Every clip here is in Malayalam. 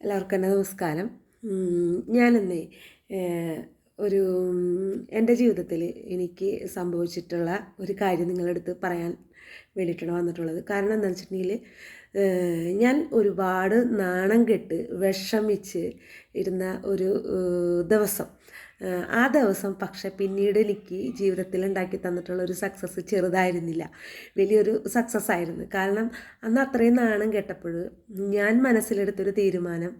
എല്ലാവർക്കും എന്റെ നമസ്കാരം. ഞാനിന്ന് ഒരു എന്റെ ജീവിതത്തിൽ എനിക്ക് സംഭവിച്ചിട്ടുള്ള ഒരു കാര്യം നിങ്ങളുടെ അടുത്ത് പറയാൻ വേണ്ടിയിട്ടാണ് വന്നിട്ടുള്ളത്. കാരണം എന്താണെന്ന് വെച്ചിട്ടുണ്ടെങ്കിൽ ഞാൻ ഒരുപാട് നാണം കെട്ട് വിഷമിച്ച് ഇരുന്ന ഒരു ദിവസം ആ ദിവസം പക്ഷെ പിന്നീട് എനിക്ക് ജീവിതത്തിൽ ഉണ്ടാക്കി തന്നിട്ടുള്ള ഒരു സക്സസ് ചെറുതായിരുന്നില്ല. വലിയൊരു സക്സസ് ആയിരുന്നു. കാരണം അന്ന് അത്രയും നാണം കെട്ടപ്പോൾ ഞാൻ മനസ്സിലെടുത്തൊരു തീരുമാനം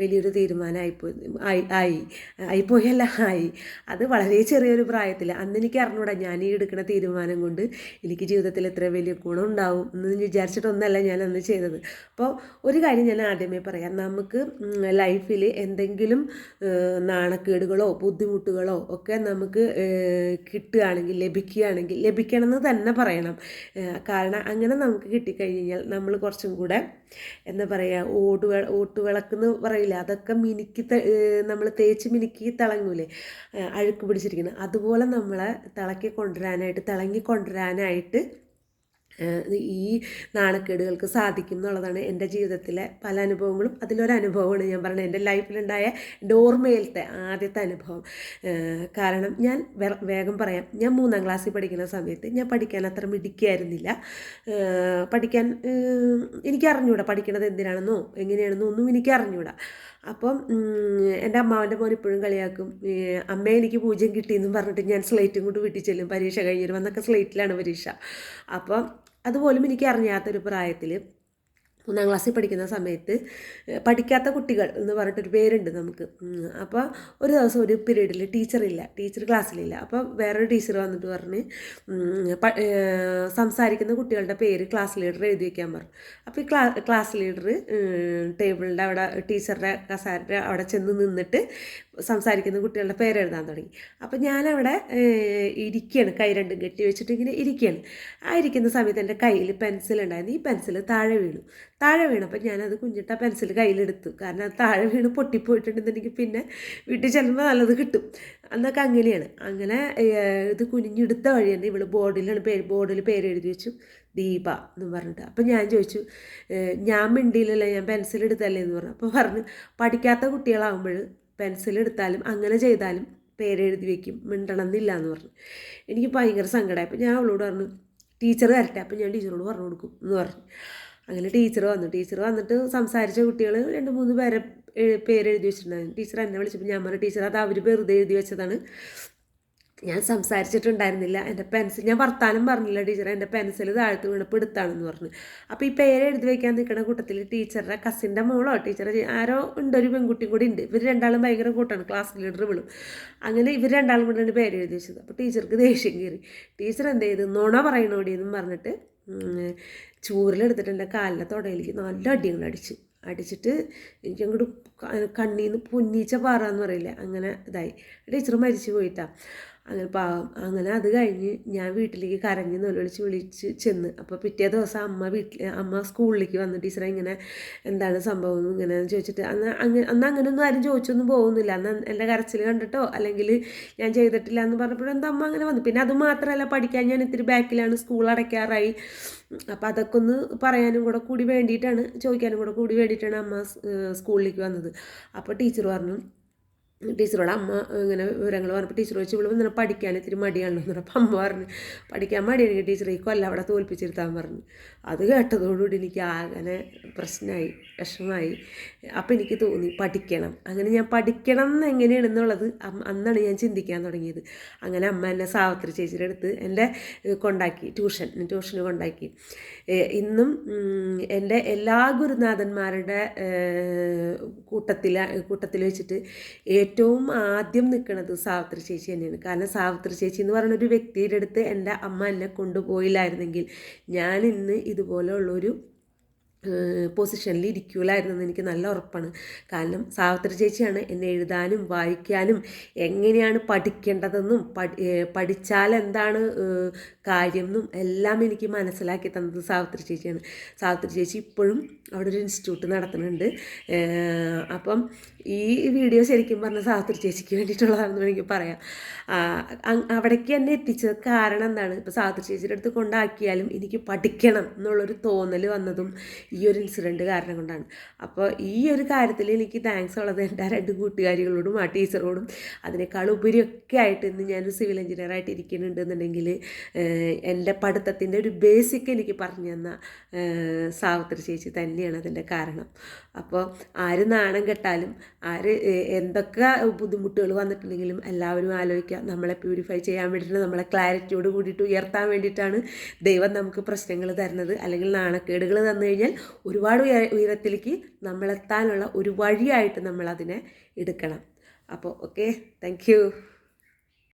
വലിയൊരു തീരുമാനമായിപ്പോയി ആയി ആയി ആയിപ്പോയല്ല ആയി. അത് വളരെ ചെറിയൊരു പ്രായത്തിൽ അന്ന് എനിക്ക് അറിഞ്ഞൂടാ ഞാൻ ഈ എടുക്കുന്ന തീരുമാനം കൊണ്ട് എനിക്ക് ജീവിതത്തിൽ എത്ര വലിയ ഗുണം ഉണ്ടാവും എന്ന് വിചാരിച്ചിട്ടൊന്നല്ല ഞാൻ അന്ന് ചെയ്തത്. അപ്പോൾ ഒരു കാര്യം ഞാൻ ആദ്യമേ പറയാം. നമുക്ക് ലൈഫിൽ എന്തെങ്കിലും നാണക്കേടുകളോ നാണക്കേടുകളോ ബുദ്ധിമുട്ടുകളോ ഒക്കെ നമുക്ക് കിട്ടുകയാണെങ്കിൽ ലഭിക്കുകയാണെങ്കിൽ ലഭിക്കണമെന്ന് തന്നെ പറയണം. കാരണം അങ്ങനെ നമുക്ക് കിട്ടിക്കഴിഞ്ഞ് കഴിഞ്ഞാൽ നമ്മൾ കുറച്ചും കൂടെ എന്താ പറയുക ഓടുവ ഓട്ടുവിളക്കെന്ന് പറയില്ല അതൊക്കെ മിനുക്കി നമ്മൾ തേച്ച് മിനുക്കി തിളങ്ങൂലേ അഴുക്ക് പിടിച്ചിരിക്കുന്നത്. അതുപോലെ നമ്മളെ തിളക്കി കൊണ്ടുവരാനായിട്ട് തിളങ്ങി കൊണ്ടുവരാനായിട്ട് ഈ നാണക്കേടുകൾക്ക് സാധിക്കും എന്നുള്ളതാണ് എന്റെ ജീവിതത്തിലെ പല അനുഭവങ്ങളും. അതിലൊരു അനുഭവമാണ് ഞാൻ പറയുന്നത് എന്റെ ലൈഫിലുണ്ടായ എന്റെ ഓർമ്മയിലത്തെ ആദ്യത്തെ അനുഭവം. കാരണം ഞാൻ വേഗം പറയാം. ഞാൻ മൂന്നാം ക്ലാസ്സിൽ പഠിക്കുന്ന സമയത്ത് ഞാൻ പഠിക്കാൻ അത്ര മിടിക്കായിരുന്നില്ല പഠിക്കാൻ എനിക്കറിഞ്ഞൂടാ പഠിക്കണത് എന്തിനാണെന്നോ എങ്ങനെയാണെന്നോ ഒന്നും എനിക്ക് അറിഞ്ഞൂടാ അപ്പം എന്റെ അമ്മാവന്റെ മോൻ ഇപ്പോഴും കളിയാക്കും. അമ്മ എനിക്ക് പൂജ്യം കിട്ടിയെന്നും പറഞ്ഞിട്ട് ഞാൻ സ്ലേറ്റും കൊണ്ട് വീട്ടിൽ ചെല്ലും. പരീക്ഷ കഴിഞ്ഞിട്ട് വന്നൊക്കെ സ്ലേറ്റിലാണ് പരീക്ഷ. അപ്പം അതുപോലും എനിക്ക് അറിയാത്തൊരു പ്രായത്തിൽ മൂന്നാം ക്ലാസ്സിൽ പഠിക്കുന്ന സമയത്ത് പഠിക്കാത്ത കുട്ടികൾ എന്ന് പറഞ്ഞിട്ടൊരു പേരുണ്ട് നമുക്ക്. അപ്പോൾ ഒരു ദിവസം ഒരു പീരീഡിൽ ടീച്ചറില്ല ടീച്ചർ ക്ലാസ്സിലില്ല. അപ്പോൾ വേറൊരു ടീച്ചർ വന്നിട്ട് പറഞ്ഞ് സംസാരിക്കുന്ന കുട്ടികളുടെ പേര് ക്ലാസ് ലീഡർ എഴുതി വയ്ക്കാൻ പറഞ്ഞു. അപ്പോൾ ഈ ക്ലാ ക്ലാസ് ലീഡർ ടേബിളിന്റെ അവിടെ ടീച്ചറുടെ കസാരയുടെ അവിടെ ചെന്ന് നിന്നിട്ട് സംസാരിക്കുന്ന കുട്ടികളുടെ പേര് എഴുതാൻ തുടങ്ങി. അപ്പോൾ ഞാനവിടെ ഇരിക്കുകയാണ് കൈ രണ്ടും കെട്ടി വെച്ചിട്ട് ഇങ്ങനെ ഇരിക്കുകയാണ് ആ ഇരിക്കുന്ന സമയത്ത് എന്റെ കയ്യിൽ പെൻസിൽ ഉണ്ടായിരുന്നു. ഈ പെൻസിൽ താഴെ വീണു. താഴെ വീണപ്പോൾ ഞാനത് കുഞ്ഞിട്ട പെൻസിൽ കയ്യിലെടുത്തു. കാരണം അത് താഴെ വീണ് പൊട്ടിപ്പോയിട്ടുണ്ടെന്നുണ്ടെങ്കിൽ പിന്നെ വീട്ടിൽ ചെല്ലുമ്പോൾ നല്ലത് കിട്ടും. അന്നൊക്കെ അങ്ങനെയാണ്. അങ്ങനെ ഇത് കുനിഞ്ഞെടുത്ത വഴി തന്നെ ഇവൾ ബോർഡിലാണ് പേര് ബോർഡിൽ പേര് എഴുതി വെച്ചു. ദീപ എന്ന് പറഞ്ഞിട്ട്. അപ്പം ഞാൻ ചോദിച്ചു ഞാൻ മിണ്ടിയില്ലല്ലോ ഞാൻ പെൻസിൽ എടുത്തല്ലേ എന്ന് പറഞ്ഞു. അപ്പോൾ പറഞ്ഞു പഠിക്കാത്ത കുട്ടികളാകുമ്പോൾ പെൻസിൽ എടുത്താലും അങ്ങനെ ചെയ്താലും പേരെഴുതി വെക്കും. മിണ്ടണം എന്നില്ല എന്ന് പറഞ്ഞു. എനിക്ക് ഭയങ്കര സങ്കടമായി അപ്പോൾ ഞാൻ അവളോട് പറഞ്ഞു ടീച്ചർ വരട്ടെ. അപ്പം ഞാൻ ടീച്ചറോട് പറഞ്ഞു കൊടുക്കും എന്ന് പറഞ്ഞു. അങ്ങനെ ടീച്ചർ വന്നു. ടീച്ചർ വന്നിട്ട് സംസാരിച്ച കുട്ടികൾ രണ്ട് മൂന്ന് പേരെ പേര് എഴുതി വെച്ചിട്ടുണ്ടായിരുന്നു. ടീച്ചർ എന്നെ വിളിച്ചപ്പോൾ ഞാൻ പറഞ്ഞു ടീച്ചർ അത് അവർ വെറുതെ എഴുതി വെച്ചതാണ്. ഞാൻ സംസാരിച്ചിട്ടുണ്ടായിരുന്നില്ല. എന്റെ പെൻസിൽ ഞാൻ വർത്താനം പറഞ്ഞില്ല ടീച്ചർ എന്റെ പെൻസിൽ താഴത്ത് വീണപ്പോൾ എടുത്താണെന്ന് പറഞ്ഞു. അപ്പോൾ ഈ പേര് എഴുതി വയ്ക്കാൻ നിൽക്കുന്ന കൂട്ടത്തിൽ ടീച്ചറുടെ കസിന്റെ മോളോ ടീച്ചറെ ആരോ ഉണ്ട് ഒരു പെൺകുട്ടിയും കൂടി ഉണ്ട്. ഇവർ രണ്ടാളും ഭയങ്കര കൂട്ടാണ്. ക്ലാസ് ലീഡർ വിളും. അങ്ങനെ ഇവർ രണ്ടാളും കൂടെയാണ് പേര് എഴുതി വെച്ചത്. അപ്പോൾ ടീച്ചർക്ക് ദേഷ്യം കയറി. ടീച്ചർ എന്ത് ചെയ്തു? നുണ പറയണോടി എന്നും പറഞ്ഞിട്ട് ചൂരിലെടുത്തിട്ട് എന്റെ കാലിലെ തുടയിലേക്ക് നല്ല അടിയങ്ങൾ അടിച്ചു. അടിച്ചിട്ട് എനിക്ക് അങ്ങോട്ട് കണ്ണീന്ന് പൊന്നീച്ച പാറ എന്ന് പറയില്ല അങ്ങനെ ഇതായി. ടീച്ചർ മരിച്ചു പോയിട്ടാ. അങ്ങനെ പാവം. അങ്ങനെ അത് കഴിഞ്ഞ് ഞാൻ വീട്ടിലേക്ക് കരഞ്ഞ് നിലവിളിച്ച് വിളിച്ച് ചെന്ന്. അപ്പോൾ പിറ്റേ ദിവസം അമ്മ വീട്ടിൽ അമ്മ സ്കൂളിലേക്ക് വന്ന് ടീച്ചറെ ഇങ്ങനെ എന്താണ് സംഭവം ഇങ്ങനെ ചോദിച്ചിട്ട് അന്ന് അങ്ങനെ അന്ന് അങ്ങനെയൊന്നും ആരും ചോദിച്ചൊന്നും പോകുന്നില്ല. അന്ന് എന്റെ കരച്ചിൽ കണ്ടിട്ടോ അല്ലെങ്കിൽ ഞാൻ ചെയ്തിട്ടില്ല എന്ന് പറഞ്ഞപ്പോഴും എന്താ അമ്മ അങ്ങനെ വന്നു. പിന്നെ അത് മാത്രമല്ല പഠിക്കാൻ ഞാൻ ഇത്തിരി ബാക്കിലാണ് സ്കൂൾ അടയ്ക്കാറായി. അപ്പോൾ അതൊക്കെ ഒന്ന് പറയാനും കൂടെ കൂടി വേണ്ടിയിട്ടാണ് ചോദിക്കാനും കൂടെ കൂടി വേണ്ടിയിട്ടാണ് അമ്മ സ്കൂളിലേക്ക് വന്നത്. അപ്പോൾ ടീച്ചർ പറഞ്ഞു ടീച്ചറോട് അമ്മ ഇങ്ങനെ വിവരങ്ങൾ പറഞ്ഞപ്പോൾ ടീച്ചർ ചോദിച്ചു ഇവിടെ ഇങ്ങനെ പഠിക്കാൻ ഇത്തിരി മടിയാണല്ലോ എന്ന് പറഞ്ഞപ്പോൾ അമ്മ പറഞ്ഞു പഠിക്കാൻ മടിയാണെങ്കിൽ ടീച്ചർ ഈ കൊല്ലം അവിടെ തോൽപ്പിച്ചിരുത്താൻ പറഞ്ഞു. അത് കേട്ടതോടുകൂടി എനിക്ക് ആകെ പ്രശ്നമായി വിഷമമായി. അപ്പം എനിക്ക് തോന്നി പഠിക്കണം. അങ്ങനെ ഞാൻ പഠിക്കണം എന്ന് എങ്ങനെയാണെന്നുള്ളത് അന്നാണ് ഞാൻ ചിന്തിക്കാൻ തുടങ്ങിയത്. അങ്ങനെ അമ്മ എന്നെ സാവത്രി ചേച്ചിയുടെ അടുത്ത് എന്റെ കൊണ്ടാക്കി ട്യൂഷൻ ട്യൂഷന് കൊണ്ടാക്കി. ഇന്നും എന്റെ എല്ലാ ഗുരുനാഥന്മാരുടെ കൂട്ടത്തിൽ കൂട്ടത്തിൽ വെച്ചിട്ട് ഏറ്റവും ആദ്യം നിൽക്കുന്നത് സാവിത്രി ചേച്ചി തന്നെയാണ്. കാരണം സാവിത്രി ചേച്ചി എന്ന് പറയുന്ന ഒരു വ്യക്തിയുടെ അടുത്ത് എന്റെ അമ്മ എന്നെ കൊണ്ടുപോയില്ലായിരുന്നെങ്കിൽ ഞാൻ ഇന്ന് ഇതുപോലെയുള്ളൊരു പൊസിഷനിൽ ഇരിക്കൂലായിരുന്നെന്ന് എനിക്ക് നല്ല ഉറപ്പാണ്. കാരണം സാവിത്രി ചേച്ചിയാണ് എന്നെ എഴുതാനും വായിക്കാനും എങ്ങനെയാണ് പഠിക്കേണ്ടതെന്നും പഠിച്ചാൽ എന്താണ് കാര്യം എന്നും എല്ലാം എനിക്ക് മനസ്സിലാക്കി തന്നത് സാവിത്രി ചേച്ചിയാണ്. സാവിത്രി ചേച്ചി ഇപ്പോഴും അവിടെ ഒരു ഇൻസ്റ്റിറ്റ്യൂട്ട് നടത്തുന്നുണ്ട്. അപ്പം ഈ വീഡിയോ ശരിക്കും പറഞ്ഞ സാവിത്രി ചേച്ചിക്ക് വേണ്ടിയിട്ടുള്ളതാണെന്ന് വേണമെങ്കിൽ പറയാം. അവിടേക്ക് എന്നെ എത്തിച്ചത് കാരണം എന്താണ്? ഇപ്പോൾ സാവിത്രി ചേച്ചിയുടെ അടുത്ത് കൊണ്ടാക്കിയാലും എനിക്ക് പഠിക്കണം എന്നുള്ളൊരു തോന്നൽ വന്നതും ഈ ഒരു ഇൻസിഡന്റ് കാരണം കൊണ്ടാണ്. അപ്പോൾ ഈ ഒരു കാര്യത്തിൽ എനിക്ക് താങ്ക്സ് ഉള്ളത് എന്റെ രണ്ട് കൂട്ടുകാരികളോടും ആ ടീച്ചറോടും. അതിനേക്കാൾ ഉപരിയൊക്കെ ആയിട്ട് ഇന്ന് ഞാനൊരു സിവിൽ എഞ്ചിനീയർ ആയിട്ട് ഇരിക്കുന്നുണ്ട് എന്നുണ്ടെങ്കിൽ എന്റെ പഠിത്തത്തിന്റെ ഒരു ബേസിക് എനിക്ക് പറഞ്ഞു തന്ന സാവിത്രി ചേച്ചി തന്നെയാണ് അതിന്റെ കാരണം. അപ്പോൾ ആര് നാണം കെട്ടാലും ആര് എന്തൊക്കെ ബുദ്ധിമുട്ടുകൾ വന്നിട്ടുണ്ടെങ്കിലും എല്ലാവരും ആലോചിക്കുക. നമ്മളെ പ്യൂരിഫൈ ചെയ്യാൻ വേണ്ടിയിട്ട് നമ്മളെ ക്ലാരിറ്റിയോട് കൂടിയിട്ട് ഉയർത്താൻ വേണ്ടിയിട്ടാണ് ദൈവം നമുക്ക് പ്രശ്നങ്ങൾ തരുന്നത്. അല്ലെങ്കിൽ നാണക്കേടുകൾ തന്നു കഴിഞ്ഞാൽ ഒരുപാട് ഉയ- ഉയരത്തിലേക്ക് നമ്മളെത്താനുള്ള ഒരു വഴിയായിട്ട് നമ്മളതിനെ എടുക്കണം. അപ്പോൾ ഓക്കെ താങ്ക്